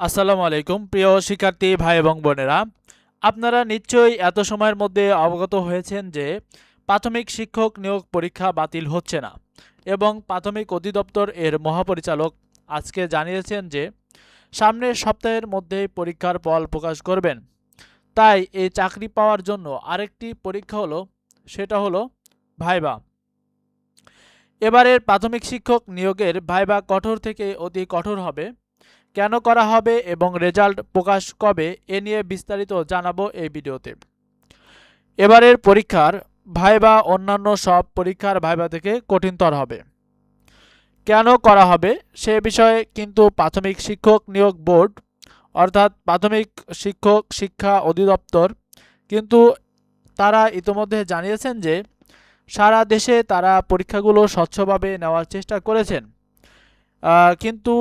আসসালামু আলাইকুম, প্রিয় শিক্ষার্থী ভাই এবং বোনেরা। আপনারা নিশ্চয়ই এত সময়ের মধ্যে অবগত হয়েছেন যে প্রাথমিক শিক্ষক নিয়োগ পরীক্ষা বাতিল হচ্ছে না এবং প্রাথমিক অধিদপ্তর এর মহাপরিচালক আজকে জানিয়েছেন যে সামনের সপ্তাহের মধ্যেই পরীক্ষার ফল প্রকাশ করবেন। তাই এই চাকরি পাওয়ার জন্য আরেকটি পরীক্ষা হলো, সেটা হলো ভাইবা। এবারের প্রাথমিক শিক্ষক নিয়োগের ভাইবা কঠোর থেকে অতি কঠোর হবে। কেন করা হবে এবং রেজাল্ট প্রকাশ কবে, এ নিয়ে বিস্তারিত জানাব এই ভিডিওতে। এবারের পরীক্ষার ভাইবা অন্যান্য সব পরীক্ষার ভাইবা থেকে কঠিনতর হবে। কেন করা হবে, সে বিষয়ে কিন্তু প্রাথমিক শিক্ষক নিয়োগ বোর্ড, অর্থাৎ প্রাথমিক শিক্ষক শিক্ষা অধিদপ্তর, কিন্তু তারা ইতোমধ্যে জানিয়েছেন যে সারা দেশে তারা পরীক্ষাগুলো স্বচ্ছভাবে নেওয়ার চেষ্টা করেছেন। কিন্তু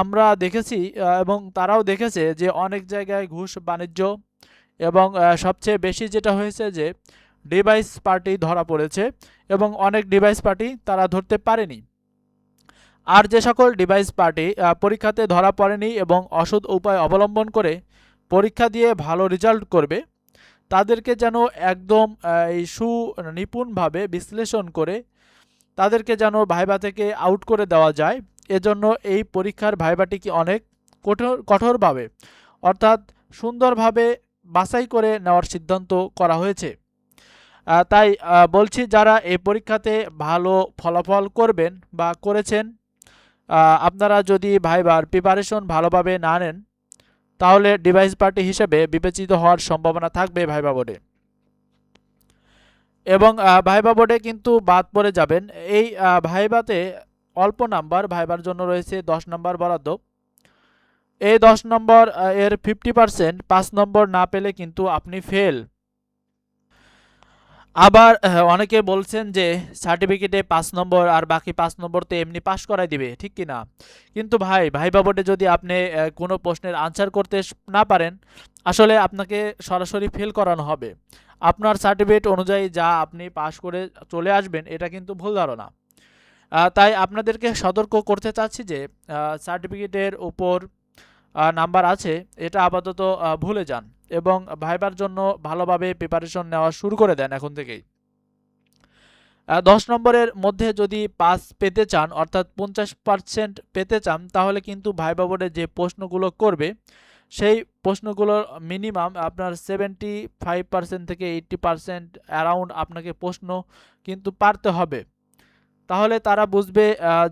আমরা দেখেছি এবং তারাও দেখেছে যে অনেক জায়গায় ঘুষ বাণিজ্য এবং সবচেয়ে বেশি যেটা হয়েছে যে ডিভাইস পার্টি ধরা পড়েছে এবং অনেক ডিভাইস পার্টি তারা ধরতে পারেনি। আর যে সকল ডিভাইস পার্টি পরীক্ষাতে ধরা পড়েনি এবং অসৎ উপায় অবলম্বন করে পরীক্ষা দিয়ে ভালো রেজাল্ট করবে, তাদেরকে যেন একদম এই সুনিপুণভাবে বিশ্লেষণ করে তাদেরকে যেন ভাইবা থেকে আউট করে দেওয়া যায়। এজন্য এই পরীক্ষার ভাইবাটিকে অনেক কঠোর, কঠোরভাবে, অর্থাৎ সুন্দরভাবে বাছাই করে নেওয়ার সিদ্ধান্ত করা হয়েছে। তাই বলছি যারা এই পরীক্ষাতে ভালো ফলাফল করবেন বা করেছেন আপনারা যদি ভাইবার প্রিপারেশন ভালোভাবে না নেন, তাহলে ডিভাইস পার্টি হিসেবে বিবেচিত হওয়ার সম্ভাবনা থাকবে ভাইবা বোর্ডে এবং ভাইবা বোর্ডে কিন্তু বাদ পড়ে যাবেন। এই ভাইবাতে অল্প নাম্বার ভাইবার জন্য রয়েছে দশ নম্বর বরাদ্দ। এই দশ নম্বর এর ফিফটি পার্সেন্ট পাঁচ নম্বর না পেলে কিন্তু আপনি ফেল আবার অনেকে বলছেন যে সার্টিফিকেটে পাঁচ নম্বর আর বাকি পাঁচ নম্বর তো এমনি পাস করাই দিবে, ঠিক কি না? কিন্তু ভাই, ভাইবা বোর্ডে যদি আপনি কোনো প্রশ্নের আনসার করতে না পারেন, আসলে আপনাকে সরাসরি ফেল করানো হবে। আপনার সার্টিফিকেট অনুযায়ী যা আপনি পাশ করে চলে আসবেন, এটা কিন্তু ভুল ধারণা। তাই আপনাদেরকে সতর্ক করতে চাচ্ছি যে সার্টিফিকেটের উপর নাম্বার আছে, এটা আপাতত ভুলে যান এবং ভাইবার জন্য ভালোভাবে প্রিপারেশন নেওয়া শুরু করে দেন এখন থেকেই। দশ নম্বরের মধ্যে যদি পাস পেতে চান, অর্থাৎ পঞ্চাশ পার্সেন্ট পেতে চান, তাহলে কিন্তু ভাইবা বোর্ডে যে প্রশ্নগুলো করবে, সেই প্রশ্নগুলোর মিনিমাম আপনার সেভেন্টি ফাইভ পার্সেন্ট থেকে এইট্টি পার্সেন্ট অ্যারাউন্ড আপনাকে প্রশ্ন কিন্তু পারতে হবে। তাহলে তারা বুঝবে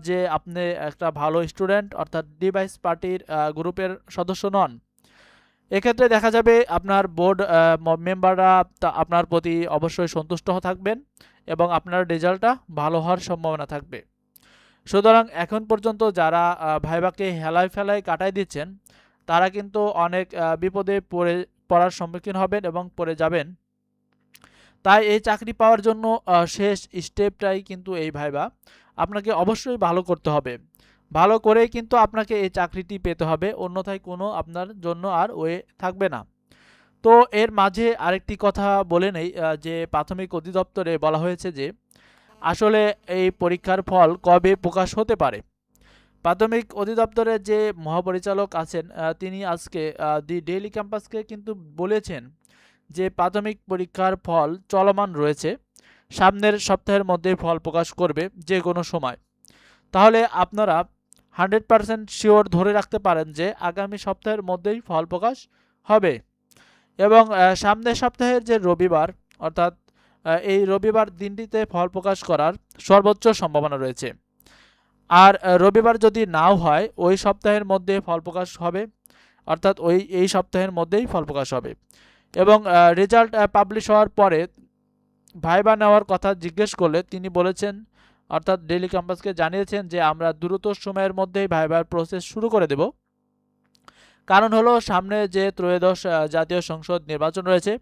যে আপনি একটা ভালো স্টুডেন্ট অর্থাৎ ডিভাইস পার্টির গ্রুপের সদস্য নন। এক্ষেত্রে দেখা যাবে আপনার বোর্ড মেম্বাররা আপনার প্রতি অবশ্যই সন্তুষ্ট থাকবেন এবং আপনার রেজাল্টটা ভালো হওয়ার সম্ভাবনা থাকবে। সুতরাং এখন পর্যন্ত যারা ভাইবাকে হেলায় ফেলায় কাটাই দিচ্ছেন, তারা কিন্তু অনেক বিপদে পড়ে, পড়ার সম্মুখীন হবেন এবং পড়ে যাবেন। তাই এই চাকরি পাওয়ার জন্য শেষ স্টেপটাই কিন্তু এই ভাইবা। আপনাকে অবশ্যই ভালো করতে হবে। ভালো করেই কিন্তু আপনাকে এই চাকরিটি পেতে হবে, অন্যথায় কোনো আপনার জন্য আর ওয়ে থাকবে না। তো এর মাঝে আরেকটি কথা বলে নেই যে প্রাথমিক অধিদপ্তরে বলা হয়েছে যে, আসলে এই পরীক্ষার ফল কবে প্রকাশ হতে পারে? প্রাথমিক অধিদপ্তরের যে মহাপরিচালক আছেন তিনি আজকে দি ডেইলি ক্যাম্পাসকে কিন্তু বলেছেন যে প্রাথমিক পরীক্ষার ফল চলমান রয়েছে, সামনের সপ্তাহের মধ্যে ফল প্রকাশ করবে যে কোনো সময়। তাহলে আপনারা হান্ড্রেড পারসেন্ট শিওর ধরে রাখতে পারেন যে আগামী সপ্তাহের মধ্যেই ফল প্রকাশ হবে। এবং সামনের সপ্তাহের যে রবিবার, অর্থাৎ এই রবিবার দিনটিতে ফল প্রকাশ করার সর্বোচ্চ সম্ভাবনা রয়েছে। আর রবিবার যদি নাও হয়, ওই সপ্তাহের মধ্যে ফল প্রকাশ হবে, অর্থাৎ ওই, এই সপ্তাহের মধ্যেই ফল প্রকাশ হবে। এবং রেজাল্ট পাবলিশ হওয়ার পরে ভাইবা নেওয়ার কথা জিজ্ঞেস করলে তিনি বলেছেন, অর্থাৎ ডেইলি ক্যাম্পাসকে জানিয়েছেন যে আমরা দ্রুত সময়ের মধ্যেই ভাইবার প্রসেস শুরু করে দেব। কারণ হলো সামনে যে ত্রয়োদশ জাতীয় সংসদ নির্বাচন রয়েছে,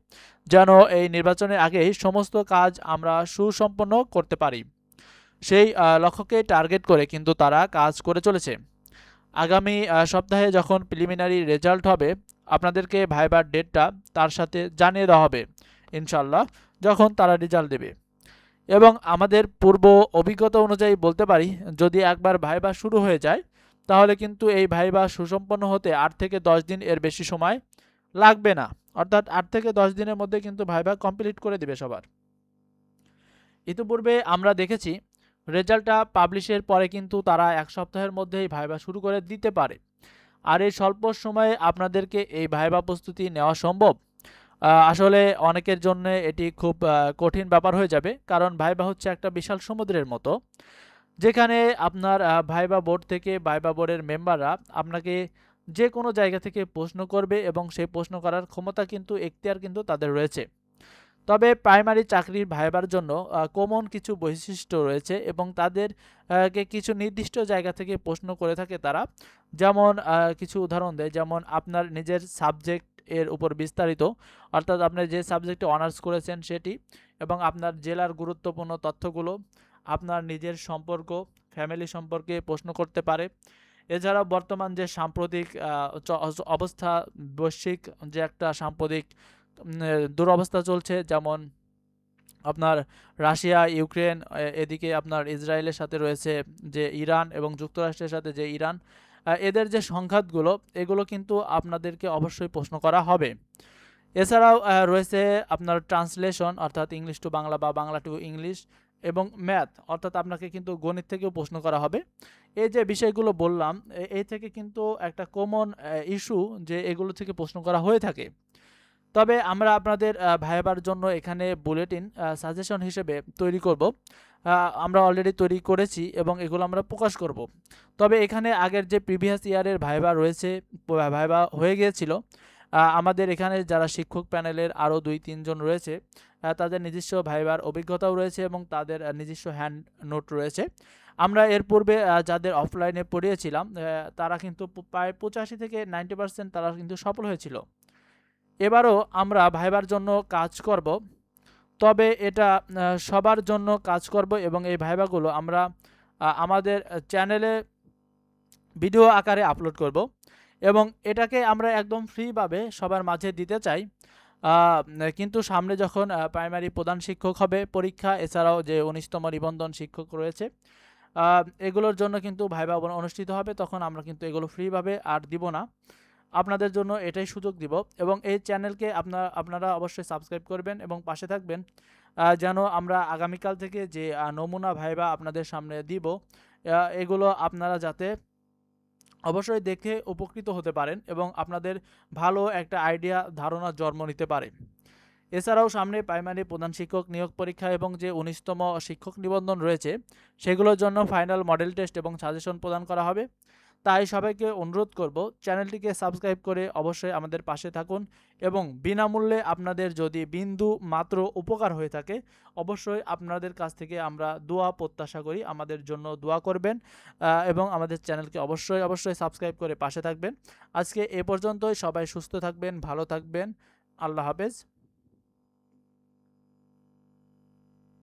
যেন এই নির্বাচনের আগেই সমস্ত কাজ আমরা সুসম্পন্ন করতে পারি। সেই লক্ষ্যকে টার্গেট করে কিন্তু তারা কাজ করে চলেছে। আগামী সপ্তাহে যখন প্রিলিমিনারি রেজাল্ট হবে আপনাদেরকে ভাইবার ডেটটা তার সাথে জানিয়ে দেওয়া হবে ইনশাল্লাহ যখন তারা রেজাল্ট দেবে। এবং আমাদের পূর্ব অভিজ্ঞতা অনুযায়ী বলতে পারি, যদি একবার ভাইবা শুরু হয়ে যায়, তাহলে কিন্তু এই ভাইবা সুসম্পন্ন হতে আট থেকে দশ দিন এর বেশি সময় লাগবে না। অর্থাৎ আট থেকে দশ দিনের মধ্যে কিন্তু ভাইবা কমপ্লিট করে দিবে সবার। ইতিপূর্বে আমরা দেখেছি, রেজাল্টটা পাবলিশের পরে কিন্তু তারা এক সপ্তাহের মধ্যেই ভাইবা শুরু করে দিতে পারে। আর এই স্বল্প সময়ে আপনাদেরকে এই ভাইবা প্রস্তুতি নেওয়া সম্ভব? আসলে অনেকের জন্য এটি খুব কঠিন ব্যাপার হয়ে যাবে, কারণ ভাইবা হচ্ছে একটা বিশাল সমুদ্রের মতো। যেখানে আপনার ভাইবা বোর্ড থেকে ভাইবা বোর্ডের মেম্বাররা আপনাকে যে কোনো জায়গা থেকে প্রশ্ন করবে এবং সেই প্রশ্ন করার ক্ষমতা কিন্তু, এখতিয়ার কিন্তু তাদের রয়েছে। তবে প্রাইমারি চাকরির ভাইবার জন্য কমন কিছু বৈশিষ্ট্য রয়েছে এবং তাদের আহ, কে কিছু নির্দিষ্ট জায়গা থেকে প্রশ্ন করে থাকে তারা। যেমন কিছু উদাহরণ দেয় যেমন আপনার নিজের সাবজেক্ট এর উপর বিস্তারিত অর্থাৎ আপনি যে সাবজেক্টে অনার্স করেছেন সেটি এবং আপনার জেলার গুরুত্বপূর্ণ তথ্যগুলো আপনার নিজের সম্পর্ক ফ্যামিলি সম্পর্কে প্রশ্ন করতে পারে। এছাড়া বর্তমান যে সাম্প্রতিক অবস্থা বৈশ্বিক যে একটা সাম্প্রতিক দুরবস্থা চলছে। যেমন আপনার রাশিয়া, ইউক্রেন এদিকে আপনার ইসরায়েলের সাথে রয়েছে যে ইরান এবং যুক্তরাষ্ট্রের সাথে যে ইরান। এদের যে সংঘাতগুলো, এগুলো কিন্তু আপনাদেরকে অবশ্যই প্রশ্ন করা হবে। এছাড়াও রয়েছে আপনার ট্রান্সলেশন, অর্থাৎ ইংলিশ টু বাংলা বা বাংলা টু ইংলিশ এবং ম্যাথ, অর্থাৎ আপনাকে কিন্তু গণিত থেকেও প্রশ্ন করা হবে। এই যে বিষয়গুলো বললাম এই থেকে কিন্তু একটা কমন ইস্যু যে এগুলো থেকে প্রশ্ন করা হয়ে থাকে। তবে আমরা আপনাদের ভাইবার জন্য এখানে বুলেটিন সাজেশন হিসেবে তৈরি করব। আমরা অলরেডি তৈরি করেছি এবং এগুলো আমরা প্রকাশ করব। তবে এখানে আগের যে প্রিভিয়াস ইয়ারের ভাইবা রয়েছে ভাইবা হয়ে গিয়েছিল আমাদের এখানে যারা শিক্ষক প্যানেলের আরও দুই, তিনজন রয়েছে তাদের নিজস্ব ভাইবার অভিজ্ঞতাও রয়েছে এবং তাদের নিজস্ব হ্যান্ড নোট রয়েছে। আমরা এর পূর্বে যাদের অফলাইনে পড়িয়েছিলাম তারা কিন্তু প্রায় পঁচাশি থেকে নাইনটি পার্সেন্ট তারা কিন্তু সফল হয়েছিল। এবারও আমরা ভাইবার জন্য কাজ করব, তবে এটা সবার জন্য কাজ করব এবং এই ভাইবাগুলো আমরা আমাদের চ্যানেলে ভিডিও আকারে আপলোড করব এবং এটাকে আমরা একদম ফ্রিভাবে সবার মাঝে দিতে চাই। কিন্তু সামনে যখন প্রাইমারি প্রধান শিক্ষক হবে, পরীক্ষা, এছাড়াও যে উনিশতম নিবন্ধন শিক্ষক রয়েছে এগুলোর জন্য কিন্তু ভাইবা অনু- অনুষ্ঠিত হবে, তখন আমরা কিন্তু এগুলো ফ্রিভাবে আর দিব না। আপনাদের জন্য এটাই সুযোগ দিব এবং এই চ্যানেলকে আপনারা আপনারা অবশ্যই সাবস্ক্রাইব করবেন এবং পাশে থাকবেন। যেন আমরা আগামীকাল থেকে যে নমুনা ভাইবা আপনাদের সামনে দিব এগুলো আপনারা যাতে অবশ্যই দেখে উপকৃত হতে পারেন এবং আপনাদের ভালো একটা আইডিয়া, ধারণা জন্ম নিতে পারে। এছাড়াও সামনে প্রাইমারি প্রধান শিক্ষক নিয়োগ পরীক্ষা এবং যে, উনিশতম শিক্ষক নিবন্ধন রয়েছে, সেগুলোর জন্য ফাইনাল মডেল টেস্ট এবং সাজেশন প্রদান করা হবে। তাই সবাইকে অনুরোধ করব চ্যানেলটিকে সাবস্ক্রাইব করে অবশ্যই আমাদের পাশে থাকুন এবং বিনামূল্যে আপনাদের যদি বিন্দু মাত্র উপকার হয়ে থাকে, অবশ্যই আপনাদের কাছ থেকে আমরা দোয়া প্রত্যাশা করি। আমাদের জন্য দোয়া করবেন এবং আমাদের চ্যানেলকে অবশ্যই অবশ্যই সাবস্ক্রাইব করে পাশে থাকবেন। আজকে এ পর্যন্তই। সবাই সুস্থ থাকবেন, ভালো থাকবেন। আল্লাহ হাফেজ।